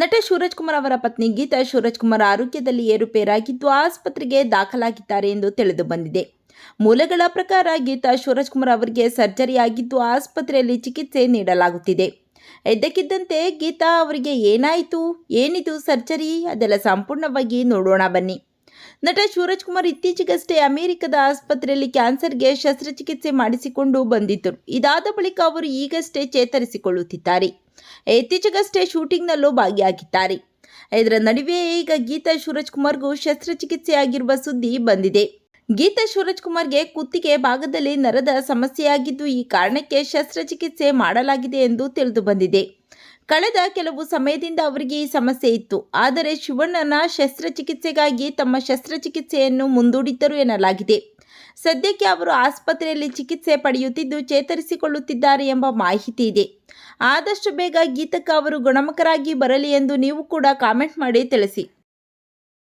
ನಟ ಸೂರಜ್ ಕುಮಾರ್ ಅವರ ಪತ್ನಿ ಗೀತಾ ಶಿವರಾಜ್ ಕುಮಾರ್ ಆರೋಗ್ಯದಲ್ಲಿ ಏರುಪೇರಾಗಿದ್ದು ಆಸ್ಪತ್ರೆಗೆ ದಾಖಲಾಗಿದ್ದಾರೆ ಎಂದು ತಿಳಿದು ಬಂದಿದೆ. ಮೂಲಗಳ ಪ್ರಕಾರ ಗೀತಾ ಶಿವರಾಜ್ ಕುಮಾರ್ ಅವರಿಗೆ ಸರ್ಜರಿ ಆಗಿದ್ದು ಆಸ್ಪತ್ರೆಯಲ್ಲಿ ಚಿಕಿತ್ಸೆ ನೀಡಲಾಗುತ್ತಿದೆ. ಇದ್ದಕ್ಕಿದ್ದಂತೆ ಗೀತಾ ಅವರಿಗೆ ಏನಾಯಿತು? ಏನಿದು ಸರ್ಜರಿ? ಅದೆಲ್ಲ ಸಂಪೂರ್ಣವಾಗಿ ನೋಡೋಣ ಬನ್ನಿ. ನಟ ಸೂರಜ್ ಕುಮಾರ್ ಇತ್ತೀಚೆಗಷ್ಟೇ ಅಮೆರಿಕದ ಆಸ್ಪತ್ರೆಯಲ್ಲಿ ಕ್ಯಾನ್ಸರ್ಗೆ ಶಸ್ತ್ರಚಿಕಿತ್ಸೆ ಮಾಡಿಸಿಕೊಂಡು ಬಂದಿದ್ದರು. ಇದಾದ ಬಳಿಕ ಅವರು ಈಗಷ್ಟೇ ಚೇತರಿಸಿಕೊಳ್ಳುತ್ತಿದ್ದಾರೆ. ಇತ್ತೀಚೆಗಷ್ಟೇ ಶೂಟಿಂಗ್ನಲ್ಲೂ ಭಾಗಿಯಾಗಿದ್ದಾರೆ. ಇದರ ನಡುವೆ ಈಗ ಗೀತಾ ಸೂರಜ್ ಕುಮಾರ್ಗೂ ಶಸ್ತ್ರಚಿಕಿತ್ಸೆ ಆಗಿರುವ ಸುದ್ದಿ ಬಂದಿದೆ. ಗೀತಾ ಶಿವರಾಜ್ ಕುಮಾರ್ಗೆ ಕುತ್ತಿಗೆ ಭಾಗದಲ್ಲಿ ನರದ ಸಮಸ್ಯೆಯಾಗಿದ್ದು ಈ ಕಾರಣಕ್ಕೆ ಶಸ್ತ್ರಚಿಕಿತ್ಸೆ ಮಾಡಲಾಗಿದೆ ಎಂದು ತಿಳಿದು ಬಂದಿದೆ. ಕಳೆದ ಕೆಲವು ಸಮಯದಿಂದ ಅವರಿಗೆ ಈ ಸಮಸ್ಯೆ ಇತ್ತು. ಆದರೆ ಶಿವಣ್ಣನ ಶಸ್ತ್ರಚಿಕಿತ್ಸೆಗಾಗಿ ತಮ್ಮ ಶಸ್ತ್ರಚಿಕಿತ್ಸೆಯನ್ನು ಮುಂದೂಡಿದ್ದರು ಎನ್ನಲಾಗಿದೆ. ಸದ್ಯಕ್ಕೆ ಅವರು ಆಸ್ಪತ್ರೆಯಲ್ಲಿ ಚಿಕಿತ್ಸೆ ಪಡೆಯುತ್ತಿದ್ದು ಚೇತರಿಸಿಕೊಳ್ಳುತ್ತಿದ್ದಾರೆ ಎಂಬ ಮಾಹಿತಿ ಇದೆ. ಆದಷ್ಟು ಬೇಗ ಗೀತಕ್ಕ ಅವರು ಗುಣಮುಖರಾಗಿ ಬರಲಿ ಎಂದು ನೀವು ಕೂಡ ಕಾಮೆಂಟ್ ಮಾಡಿ ತಿಳಿಸಿ.